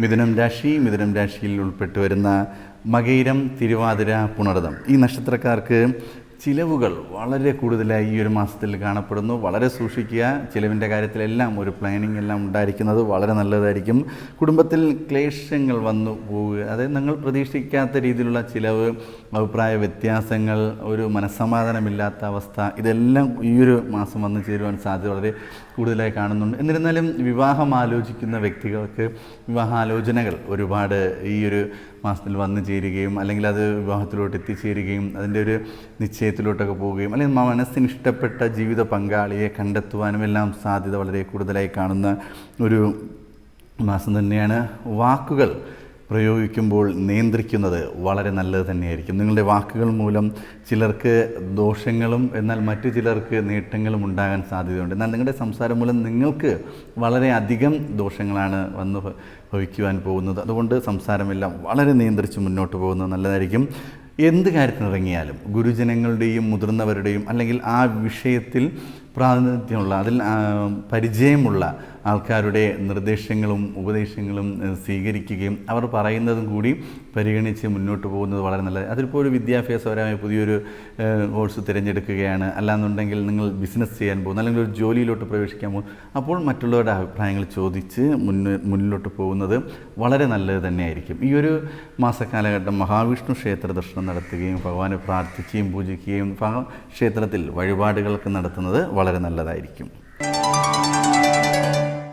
മിഥുനം രാശി മിഥുനം രാശിയിൽ ഉൾപ്പെട്ടു വരുന്ന മകയിരം തിരുവാതിര പുണർതം ഈ നക്ഷത്രക്കാർക്ക് ചിലവുകൾ വളരെ കൂടുതലായി ഈ ഒരു മാസത്തിൽ കാണപ്പെടുന്നു. വളരെ സൂക്ഷിക്കുക. ചിലവിന്റെ കാര്യത്തിലെല്ലാം ഒരു പ്ലാനിങ് എല്ലാം ഉണ്ടായിരിക്കുന്നത് വളരെ നല്ലതായിരിക്കും. കുടുംബത്തിൽ ക്ലേശങ്ങൾ വന്നു പോവുക. അതായത് നിങ്ങൾ പ്രതീക്ഷിക്കാത്ത രീതിയിലുള്ള ചിലവ് അഭിപ്രായ വ്യത്യാസങ്ങൾ ഒരു മനസ്സമാധാനമില്ലാത്ത അവസ്ഥ ഇതെല്ലാം ഈ ഒരു മാസം വന്നു ചേരുവാൻ സാധ്യത വളരെ കൂടുതലായി കാണുന്നുണ്ട്. എന്നിരുന്നാലും വിവാഹം ആലോചിക്കുന്ന വ്യക്തികൾക്ക് വിവാഹാലോചനകൾ ഒരുപാട് ഈ ഒരു മാസത്തിൽ വന്നു ചേരുകയും അല്ലെങ്കിൽ അത് വിവാഹത്തിലോട്ട് എത്തിച്ചേരുകയും അതിന്റെ ഒരു നിശ്ചയത്തിലോട്ടൊക്കെ പോവുകയും അല്ലെങ്കിൽ മനസ്സിന് ഇഷ്ടപ്പെട്ട ജീവിത പങ്കാളിയെ കണ്ടെത്തുവാനും എല്ലാം സാധ്യത വളരെ കൂടുതലായി കാണുന്ന ഒരു മാസം തന്നെയാണ് വാക്കുകൾ. പ്രയോഗിക്കുമ്പോൾ നിയന്ത്രിക്കുന്നത് വളരെ നല്ലത് തന്നെയായിരിക്കും. നിങ്ങളുടെ വാക്കുകൾ മൂലം ചിലർക്ക് ദോഷങ്ങളും എന്നാൽ മറ്റു ചിലർക്ക് നേട്ടങ്ങളും ഉണ്ടാകാൻ സാധ്യതയുണ്ട്. എന്നാൽ നിങ്ങളുടെ സംസാരം മൂലം നിങ്ങൾക്ക് വളരെയധികം ദോഷങ്ങളാണ് വന്ന് ഭവിക്കുവാൻ പോകുന്നത്. അതുകൊണ്ട് സംസാരമെല്ലാം വളരെ നിയന്ത്രിച്ച് മുന്നോട്ട് പോകുന്നത് നല്ലതായിരിക്കും. എന്ത് കാര്യത്തിനിറങ്ങിയാലും ഗുരുജനങ്ങളുടെയും മുതിർന്നവരുടെയും അല്ലെങ്കിൽ ആ വിഷയത്തിൽ പ്രാതിനിധ്യമുള്ള അതിൽ പരിചയമുള്ള ആൾക്കാരുടെ നിർദ്ദേശങ്ങളും ഉപദേശങ്ങളും സ്വീകരിക്കുകയും അവർ പറയുന്നതും കൂടി പരിഗണിച്ച് മുന്നോട്ട് പോകുന്നത് വളരെ നല്ലത്. അതിലിപ്പോൾ ഒരു വിദ്യാഭ്യാസപരമായ പുതിയൊരു കോഴ്സ് തിരഞ്ഞെടുക്കുകയാണ്. അല്ലാന്നുണ്ടെങ്കിൽ നിങ്ങൾ ബിസിനസ് ചെയ്യാൻ പോകുന്നു അല്ലെങ്കിൽ ഒരു ജോലിയിലോട്ട് പ്രവേശിക്കാൻ പോകും അപ്പോൾ മറ്റുള്ളവരുടെ അഭിപ്രായങ്ങൾ ചോദിച്ച് മുന്നോട്ട് മുന്നിലോട്ട് പോകുന്നത് വളരെ നല്ലത് തന്നെയായിരിക്കും. ഈ ഒരു മാസക്കാലഘട്ടം മഹാവിഷ്ണു ക്ഷേത്ര ദർശനം നടത്തുകയും ഭഗവാനെ പ്രാർത്ഥിക്കുകയും പൂജിക്കുകയും ക്ഷേത്രത്തിൽ വഴിപാടുകളൊക്കെ നടത്തുന്നത് വളരെ നല്ലതായിരിക്കും.